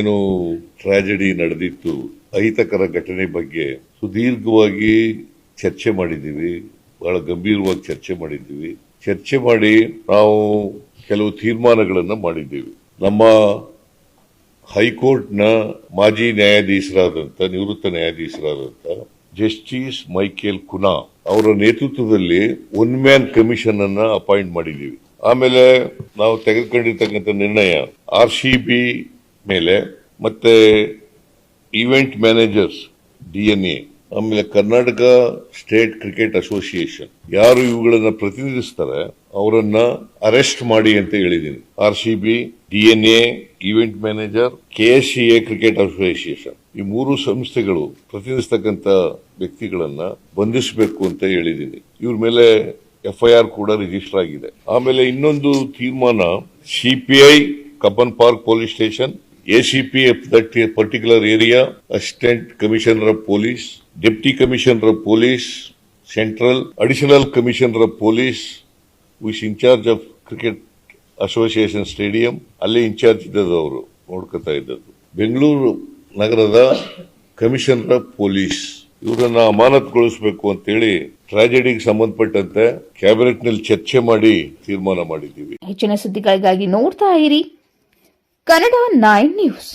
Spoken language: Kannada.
ಏನು ಟ್ರಾಜೆಡಿ ನಡೆದಿತ್ತು. ಅಹಿತಕರ ಘಟನೆ ಬಗ್ಗೆ ಸುದೀರ್ಘವಾಗಿ ಚರ್ಚೆ ಮಾಡಿದ್ದೀವಿ. ಬಹಳ ಗಂಭೀರವಾಗಿ ಚರ್ಚೆ ಮಾಡಿದ್ದೀವಿ. ಚರ್ಚೆ ಮಾಡಿ ನಾವು ಕೆಲವು ತೀರ್ಮಾನಗಳನ್ನು ಮಾಡಿದ್ದೀವಿ. ನಮ್ಮ ಹೈಕೋರ್ಟ್ನ ಮಾಜಿ ನ್ಯಾಯಾಧೀಶರಾದಂಥ ನಿವೃತ್ತ ನ್ಯಾಯಾಧೀಶರಾದಂಥ ಜಸ್ಟಿಸ್ ಮೈಕೇಲ್ ಕುನಾ ಅವರ ನೇತೃತ್ವದಲ್ಲಿ ಒನ್ ಮ್ಯಾನ್ ಕಮಿಷನ್ ಅನ್ನ ಅಪಾಯಿಂಟ್ ಮಾಡಿದ್ದೀವಿ. ಆಮೇಲೆ ನಾವು ತೆಗೆದುಕೊಂಡಿರ್ತಕ್ಕಂಥ ನಿರ್ಣಯ ಆರ್ ಸಿ ಬಿ ಮೇಲೆ ಮತ್ತೆ ಈವೆಂಟ್ ಮ್ಯಾನೇಜರ್ಸ್ ಡಿಎನ್ಎ ಆಮೇಲೆ ಕರ್ನಾಟಕ ಸ್ಟೇಟ್ ಕ್ರಿಕೆಟ್ ಅಸೋಸಿಯೇಷನ್ ಯಾರು ಇವುಗಳನ್ನ ಪ್ರತಿನಿಧಿಸ್ತಾರೆ, ಅವರನ್ನ ಅರೆಸ್ಟ್ ಮಾಡಿ ಅಂತ ಹೇಳಿದ್ದೀನಿ R C B DNA event manager KSCA cricket association ಈ ಮೂರು ಸಂಸ್ಥೆಗಳು ಪ್ರತಿನಿಧಿಸ್ತಕ್ಕಂಥ ವ್ಯಕ್ತಿಗಳನ್ನ ಬಂಧಿಸಬೇಕು ಅಂತ ಹೇಳಿದ್ದೀನಿ ಇವ್ರ ಮೇಲೆ ಎಫ್ಐಆರ್ ಕೂಡ ರಿಜಿಸ್ಟರ್ ಆಗಿದೆ. ಆಮೇಲೆ ಇನ್ನೊಂದು ತೀರ್ಮಾನ CPI Cubbon park police station ACP that particular area assistant commissioner of police deputy commissioner of police central additional commissioner of police was in charge of cricket association stadium ಅಲ್ಲಿ ಇನ್ಚಾರ್ಜ್ ಇದ್ದದ್ದು ಅವರು ನೋಡ್ಕೊತಾ ಇದ್ದದ್ದು. ಬೆಂಗಳೂರು ನಗರದ ಕಮಿಷನರ್ ಆಫ್ ಪೊಲೀಸ್ ಇವರನ್ನ ಅಮಾನತುಗೊಳಿಸಬೇಕು ಅಂತೇಳಿ ಟ್ರಾಜೆಡಿಗೆ ಸಂಬಂಧಪಟ್ಟಂತೆ ಕ್ಯಾಬಿನೆಟ್ನಲ್ಲಿ ಚರ್ಚೆ ಮಾಡಿ ತೀರ್ಮಾನ ಮಾಡಿದ್ದೀವಿ. ಹೆಚ್ಚಿನ ಸುದ್ದಿಗಳಿಗಾಗಿ ನೋಡ್ತಾ ಇರಿ. Kannada nine news